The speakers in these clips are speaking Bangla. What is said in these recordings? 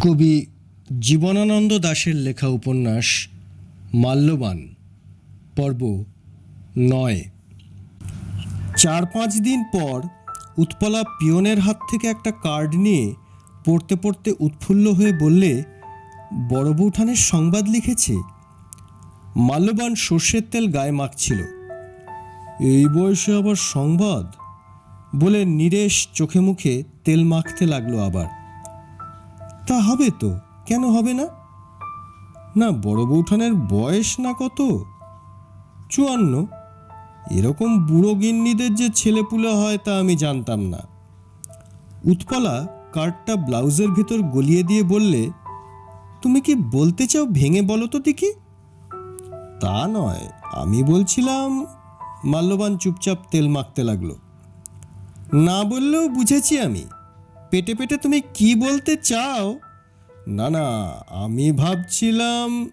কবি জীবনানন্দ দাশের লেখা উপন্যাস মাল্যবান, পর্ব নয়। চার পাঁচ দিন পর উৎপলা পিয়নের হাত থেকে একটা কার্ড নিয়ে পড়তে পড়তে উৎফুল্ল হয়ে বললে, বড় বৌঠানের সংবাদ লিখেছে। মাল্যবান সর্ষের তেল গায়ে মাখছিল। এই বয়সে আবার সংবাদ? বলে নিরেশ চোখে মুখে তেল মাখতে লাগল আবার। তা হবে তো? কেন হবে না? না, বড় বৌঠানের বয়স না কত? চুয়ান্ন। এরকম বুড়ো গিন্নিদের যে ছেলেপুলে হয় তা আমি জানতাম না। উৎপলা কার্ডটা ব্লাউজের ভিতর গলিয়ে দিয়ে বললে, তুমি কি বলতে চাও ভেঙে বলো তো দেখি? তা নয়, আমি বলছিলাম, মাল্যবান চুপচাপ তেল মাখতে লাগল। না বললেও বুঝেছি আমি। পেটে পেটে তুমি কি বলতে চাও? না না, আমি ভাবছিলাম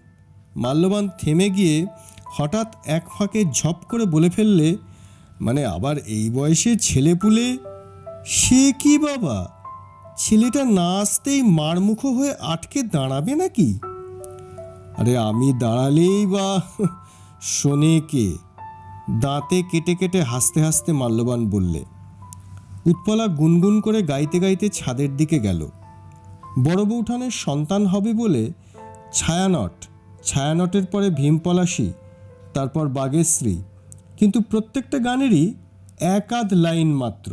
মাল্যবান থেমে গিয়ে হঠাৎ এক ফাঁকে ঝপ করে বলে ফেললে মানে আবার এই বয়সে ছেলেপুলে? সে কি বাবা? ছেলেটা না আসতেই মারমুখো হয়ে আটকে দাঁড়াবে নাকি? আরে আমি দাঁড়ালেই বা শোনে কে? দাঁতে কেটে কেটে হাসতে হাসতে মাল্যবান বললে উৎপলা গুনগুন করে গাইতে গাইতে ছাদের দিকে গেল। বড় বৌঠানের সন্তান হবে বলে ছায়ানট, ছায়ানটের পরে ভীমপলাশী, তারপর বাগেশ্রী, কিন্তু প্রত্যেকটা গানেরই এক আধ লাইন মাত্র।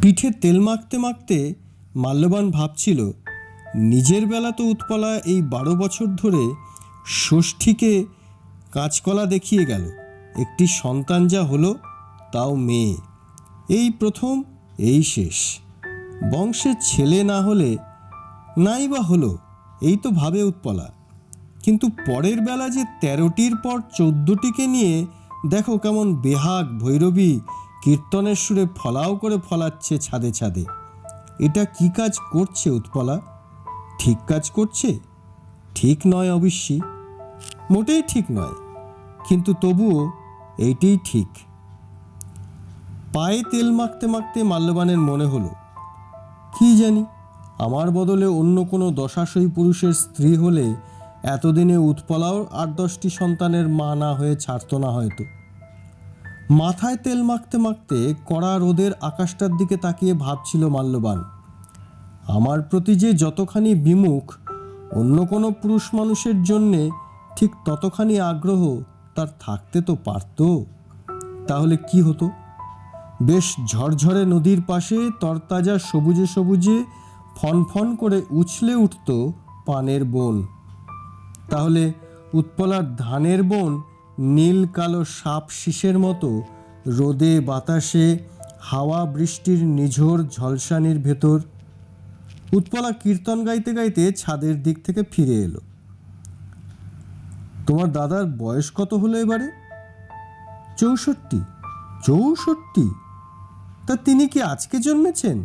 পিঠে তেল মাখতে মাখতে মাল্যবান ভাবছিল, নিজের বেলা তো উৎপলা এই বারো বছর ধরে ষষ্ঠীকে কাঁচকলা দেখিয়ে গেল, একটি সন্তান যা হলো তাও মেয়ে। এই প্রথম, এই শেষ। বংশের ছেলে না হলে নাই বা হলো, এই তো ভাবে উৎপলা। কিন্তু পরের বেলা যে তেরোটির পর চোদ্দটিকে নিয়ে দেখো কেমন বেহাগ ভৈরবী কীর্তনের সুরে ফলাও করে ফলাচ্ছে ছাদে ছাদে। এটা কি কাজ করছে উৎপলা? ঠিক কাজ করছে? ঠিক নয় অবশ্যই মোটেই ঠিক নয়। কিন্তু তবুও এইটাই ঠিক। পায়ে তেল মাখতে মাখতে মাল্যবানের মনে হলো, কি জানি, আমার বদলে অন্য কোনো দশাশয়ী পুরুষের স্ত্রী হলে এতদিনে উৎপলাও আট দশটি সন্তানের মা না হয়ে ছাড়তো না হয়তো। মাথায় তেল মাখতে মাখতে কড়া রোদের আকাশটার দিকে তাকিয়ে ভাবছিল মাল্যবান, আমার প্রতি যে যতখানি বিমুখ, অন্য কোনো পুরুষ মানুষের জন্যে ঠিক ততখানি আগ্রহ তার থাকতে তো পারত। তাহলে কি হতো? বেশ ঝরঝরে নদীর পাশে তরতাজা সবুজে সবুজে ফনফন করে উছলে উঠত পানের বন। তাহলে উৎপলার ধানের বন নীল কালো সাপ শীষের মতো রোদে বাতাসে হাওয়া বৃষ্টির নিঝোর ঝলসানির ভেতর। উৎপলা কীর্তন গাইতে গাইতে ছাদের দিক থেকে ফিরে এলো। তোমার দাদার বয়স কত হলো এবারে? চৌষট্টি। চৌষট্টি? তা তিনি কি আজকে জন্মেছেন?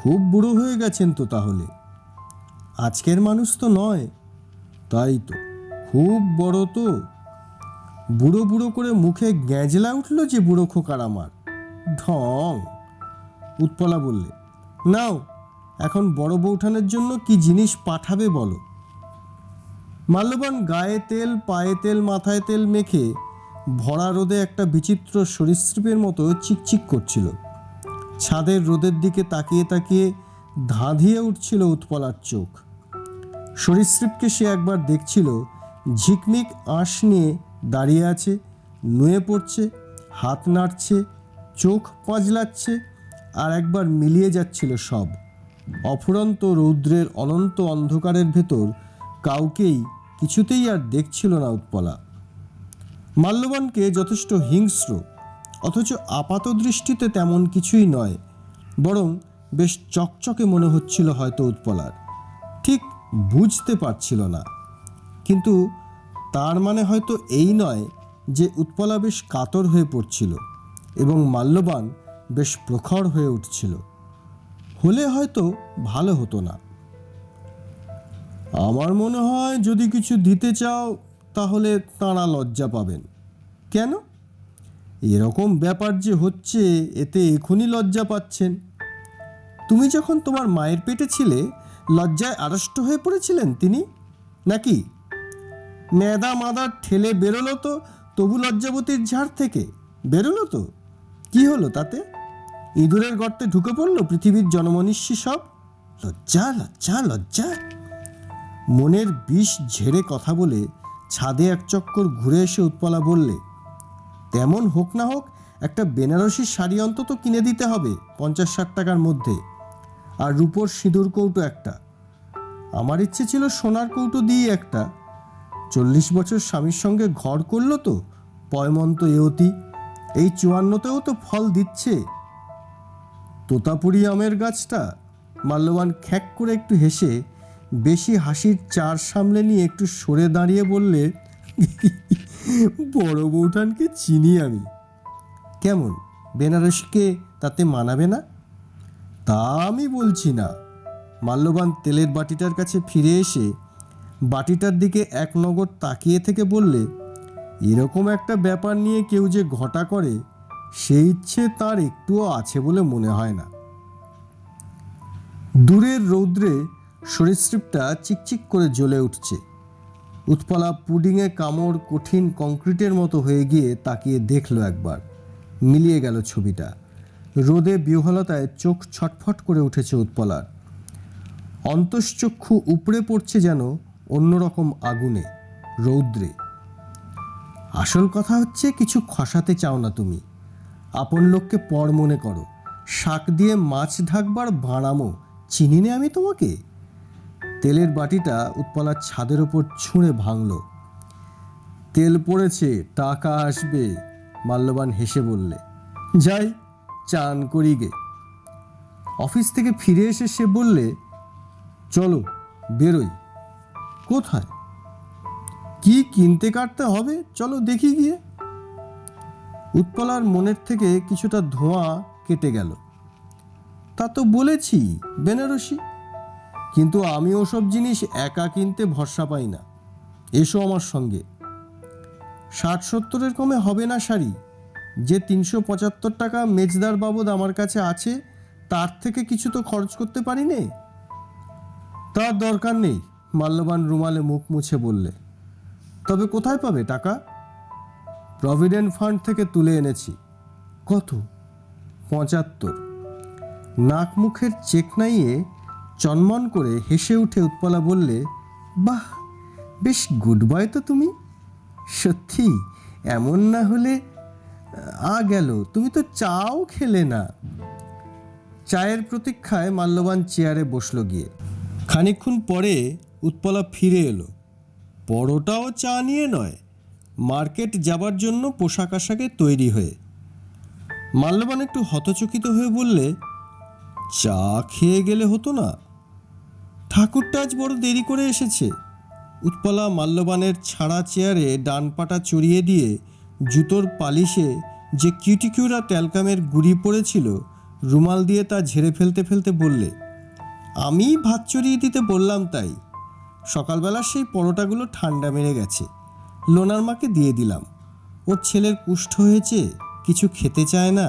খুব বুড়ো হয়ে গেছেন তো তাহলে। আজকের মানুষ তো নয়, তাই তো। খুব বড় তো। বুড়ো বুড়ো করে মুখে গ্যাঁজলা উঠল যে বুড়ো খোকার আমার। ঢং। উৎপলা বললে, নাও, এখন বড় বৌঠানের জন্য কি জিনিস পাঠাবে বলো? মাল্যবান গায়ে তেল, পায়ে তেল, মাথায় তেল মেখে ভরা রোদে একটা বিচিত্র সরীসৃপের মতো চিকচিক করছিল। ছাদের রোদের দিকে তাকিয়ে তাকিয়ে ধাঁধিয়ে উঠছিল উৎপলার চোখ। সরীসৃপকে সে একবার দেখছিল, ঝিকমিক আঁশ নিয়ে দাঁড়িয়ে আছে, নুয়ে পড়ছে, হাত নাড়ছে, চোখ পাঁজলাচ্ছে আর একবার মিলিয়ে যাচ্ছিল সব। অফুরন্ত রৌদ্রের অনন্ত অন্ধকারের ভেতর কাউকেই কিছুতেই আর দেখছিল না উৎপলা। মাল্যবানকে যথেষ্ট হিংস্র, অথচ আপাত দৃষ্টিতে তেমন কিছুই নয়, বরং বেশ চকচকে মনে হচ্ছিল হয়তো উৎপলার। ঠিক বুঝতে পারছিল না, কিন্তু তার মানে হয়তো এই নয় যে উৎপলা বেশ কাতর হয়ে পড়ছিল এবং মাল্যবান বেশ প্রখর হয়ে উঠছিল। হলে হয়তো ভালো হতো না। আমার মনে হয় যদি কিছু দিতে চাও তাহলে তাঁরা লজ্জা পাবেন। কেন? এরকম ব্যাপার যে হচ্ছে, এতে এখনই লজ্জা পাচ্ছেন। তুমি যখন তোমার মায়ের পেটে ছিলে, লজ্জায় আড়ষ্ট হয়ে পড়েছিলেন তিনি? নাকি? মেদা মাদা ঠেলে বেরোলো তো, তবু লজ্জাবতীর ঝাড় থেকে। বেরোলো তো? কি হলো তাতে? ইঁদুরের গর্তে ঢুকে পড়ল পৃথিবীর জনমনীষী সব? লজ্জা লজ্জা লজ্জা। মনের বিষ ঝেড়ে কথা বলে ছাদে এক চক্কর ঘুরে এসে উৎপলা বললে, তেমন হোক না হোক, একটা বেনারসির শাড়ি অন্তত কিনে দিতে হবে পঞ্চাশ ষাট টাকার মধ্যে। আর রূপোর সিঁদুর কৌটো একটা। আমার ইচ্ছে ছিল সোনার কৌটো দিয়ে একটা। চল্লিশ বছর স্বামীর সঙ্গে ঘর করল তো, পয়মন্ত এওতি এই চুয়ান্নতেও তো ফল দিচ্ছে। তোতাপুরি আমের গাছটা, মাল্যবান খ্যাক করে একটু হেসে বেশি হাসির চার সামলে নিয়ে একটু সরে দাঁড়িয়ে বললে, বড় বৌঠানকে চিনি আমি। কেমন, বেনারসকে তাতে মানাবে না? তা আমি বলছি না। মাল্যবান তেলের বাটিটার কাছে ফিরে এসে বাটিটার দিকে এক নগর তাকিয়ে থেকে বললে, এরকম একটা ব্যাপার নিয়ে কেউ যে ঘটা করে সেই ইচ্ছে তার একটুও আছে বলে মনে হয় না। দূরের রৌদ্রে সরীসৃপটা চিকচিক করে জ্বলে উঠছে। উৎপলা পুডিংয়ে কামড় কঠিন কংক্রিটের মতো হয়ে গিয়ে তাকিয়ে দেখল একবার। মিলিয়ে গেল ছবিটা। রোদে বিহলতায় চোখ ছটফট করে উঠেছে উৎপলার। অন্তশ্চক্ষু উপড়ে পড়ছে যেন অন্যরকম আগুনে, রৌদ্রে। আসল কথা হচ্ছে, কিছু খসাতে চাও না তুমি। আপন লোককে পর মনে করো। শাক দিয়ে মাছ ঢাকবার ভাঁড়ামো। চিনি আমি তোমাকে? তেলের বাটিটা উৎপলার ছাদের ওপর ছুঁড়ে ভাঙল। তেল পড়েছে, টাকা আসবে, মাল্যবান হেসে বললে, যাই, চান করি গে। অফিস থেকে ফিরে এসে সে বললে, চলো, বেরোই। কোথায়? কি কিনতে কাটতে হবে? চলো দেখি গিয়ে। উৎপলার মনের থেকে কিছুটা ধোঁয়া কেটে গেল। তা তো বলেছি, বেনারসি। কিন্তু আমি ওসব জিনিস একা কিনতে ভরসা পাই না। এসো আমার সঙ্গে। ষাট সত্তরের কমে হবে না শাড়ি। যে তিনশো পঁচাত্তর টাকা মেজদার বাবদ আমার কাছে আছে, তার থেকে কিছু তো খরচ করতে পারি নে। তার দরকার নেই, মাল্যবান রুমালে মুখ মুছে বললে। তবে কোথায় পাবে টাকা? প্রভিডেন্ট ফান্ড থেকে তুলে এনেছি। কত? পঁচাত্তর। নাক মুখের চেক নাইয়ে চনমন করে হেসে উঠে উৎপলা বললে, বাহ, বেশ গুড বয় তো তুমি। সত্যি, এমন না হলে, আ গেল, তুমি তো চাও খেলে না। চায়ের প্রতীক্ষায় মাল্যবান চেয়ারে বসল গিয়ে। খানিকক্ষণ পরে উৎপলা ফিরে এলো। পরোটাও চা নিয়ে নয়, মার্কেট যাবার জন্য পোশাক আশাকে তৈরি হয়ে। মাল্যবান একটু হতচকিত হয়ে বললে, চা খেয়ে গেলে হতো না? ঠাকুরটা আজ বড় দেরি করে এসেছে। উৎপলা মাল্যবানের ছাড়া চেয়ারে ডান পাটা চড়িয়ে দিয়ে জুতোর পালিশে যে কিউটিকিউরা ট্যালকামের গুড়ি পড়েছিল, রুমাল দিয়ে তা ঝেড়ে ফেলতে ফেলতে বললে, আমি ভাত চড়িয়ে দিতে বললাম তাই। সকালবেলা সেই পরোটাগুলো ঠান্ডা মেরে গেছে। লোনার মাকে দিয়ে দিলাম। ওর ছেলের কুষ্ঠ হয়েছে, কিছু খেতে চায় না।